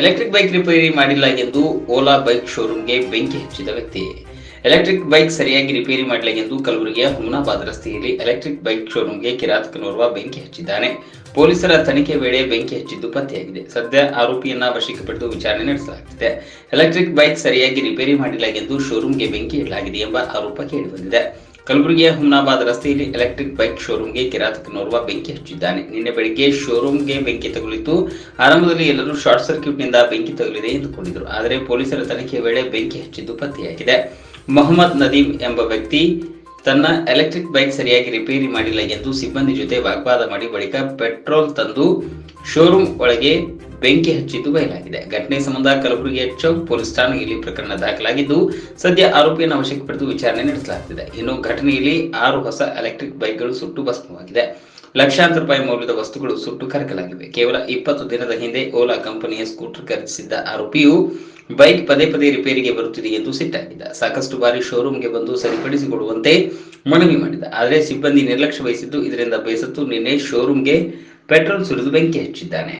Electric bike repair ಮಾಡಿಲ್ಲ ಎಂದು Ola bike ಶೋರೂಮ್ಗೆ ಬೆಂಕಿ ಹಚ್ಚಿದ ವ್ಯಕ್ತಿ. ಎಲೆಕ್ಟ್ರಿಕ್ ಬೈಕ್ ಸರಿಯಾಗಿ ರಿಪೇರಿ ಮಾಡಿಲ್ಲ ಎಂದು ಕಲಬುರಗಿಯ ಹುಮನಾಬಾದ್ ರಸ್ತೆಯಲ್ಲಿ ಎಲೆಕ್ಟ್ರಿಕ್ ಬೈಕ್ ಶೋರೂಮ್ಗೆ ಕಿರಾತಕನೋರ್ವ ಬೆಂಕಿ ಹಚ್ಚಿದ್ದಾನೆ. ಪೊಲೀಸರ ತನಿಖೆ ವೇಳೆ ಬೆಂಕಿ ಹಚ್ಚಿದ್ದು ಪತ್ತೆಯಾಗಿದೆ. ಸದ್ಯ ಆರೋಪಿಯನ್ನ ವಶಕ್ಕೆ ಪಡೆದು ವಿಚಾರಣೆ ನಡೆಸಲಾಗುತ್ತಿದೆ. ಎಲೆಕ್ಟ್ರಿಕ್ ಬೈಕ್ ಸರಿಯಾಗಿ ರಿಪೇರಿ ಮಾಡಿಲ್ಲ ಎಂದು ಶೋರೂಮ್ಗೆ ಬೆಂಕಿ ಇಡಲಾಗಿದೆ ಎಂಬ ಆರೋಪ ಕೇಳಿಬಂದಿದೆ ಕಲಬುರಗಿಯ ಹುಮನಾಬಾದ್ ರಸ್ತೆಯಲ್ಲಿ ಎಲೆಕ್ಟ್ರಿಕ್ ಬೈಕ್ ಶೋರೂಮ್ಗೆ ಕಿರಾತಕನೋರ್ವ ಬೆಂಕಿ ಹಚ್ಚಿದ್ದಾನೆ. ನಿನ್ನೆ ಬೆಳಿಗ್ಗೆ ಶೋರೂಮ್ಗೆ ಬೆಂಕಿ ತಗುಲಿತು ಆರಂಭದಲ್ಲಿ ಎಲ್ಲರೂ ಶಾರ್ಟ್ ಸರ್ಕ್ಯೂಟ್ನಿಂದ ಬೆಂಕಿ ತಗುಲಿದೆ ಎಂದುಕೊಂಡಿದ್ದರು. ಆದರೆ ಪೊಲೀಸರ ತನಿಖೆ ವೇಳೆ ಬೆಂಕಿ ಹಚ್ಚಿದ್ದು ಪತ್ತೆಯಾಗಿದೆ. ಮೊಹಮ್ಮದ್ ನದೀಮ್ ಎಂಬ ವ್ಯಕ್ತಿ ತನ್ನ ಎಲೆಕ್ಟ್ರಿಕ್ ಬೈಕ್ ಸರಿಯಾಗಿ ರಿಪೇರಿ ಮಾಡಿಲ್ಲ ಎಂದು ಸಿಬ್ಬಂದಿ ಜೊತೆ ವಾಗ್ವಾದ ಮಾಡಿ ಬಳಿಕ ಪೆಟ್ರೋಲ್ ತಂದು ಶೋರೂಮ್ ಒಳಗೆ ಬೆಂಕಿ ಹಚ್ಚಿದ್ದು ಬಯಲಾಗಿದೆ ಘಟನೆ ಸಂಬಂಧ ಕಲಬುರಗಿ ಚೌಕ್ ಪೊಲೀಸ್ ಠಾಣೆಯಲ್ಲಿ ಪ್ರಕರಣ ದಾಖಲಾಗಿದ್ದು, ಸದ್ಯ ಆರೋಪಿಯನ್ನು ವಶಕ್ಕೆ ಪಡೆದು ವಿಚಾರಣೆ ನಡೆಸಲಾಗುತ್ತಿದೆ ಇನ್ನು ಘಟನೆಯಲ್ಲಿ ಆರು ಹೊಸ ಎಲೆಕ್ಟ್ರಿಕ್ ಬೈಕ್ಗಳು ಸುಟ್ಟು ಭಸ್ಮವಾಗಿದೆ. ಲಕ್ಷಾಂತರ ರೂಪಾಯಿ ಮೌಲ್ಯದ ವಸ್ತುಗಳು ಸುಟ್ಟು ಕರಕಲಾಗಿವೆ. ಕೇವಲ ಇಪ್ಪತ್ತು ದಿನದ ಹಿಂದೆ ಓಲಾ ಕಂಪನಿಯ ಸ್ಕೂಟರ್ ಖರೀದಿಸಿದ್ದ ಆರೋಪಿಯು ಬೈಕ್ ಪದೇ ಪದೇ ರಿಪೇರಿಗೆ ಬರುತ್ತಿದೆ ಎಂದು ಸಿಟ್ಟಾಗಿದ್ದ ಸಾಕಷ್ಟು ಬಾರಿ ಶೋರೂಮ್ಗೆ ಬಂದು ಸರಿಪಡಿಸಿಕೊಡುವಂತೆ ಮನವಿ ಮಾಡಿದ. ಆದರೆ ಸಿಬ್ಬಂದಿ ನಿರ್ಲಕ್ಷ್ಯ ವಹಿಸಿದ್ದು, ಇದರಿಂದ ಬೇಸತ್ತು ನಿನ್ನೆ ಶೋರೂಮ್ಗೆ ಪೆಟ್ರೋಲ್ ಸುರಿದು ಬೆಂಕಿ ಹಚ್ಚಿದ್ದಾನೆ.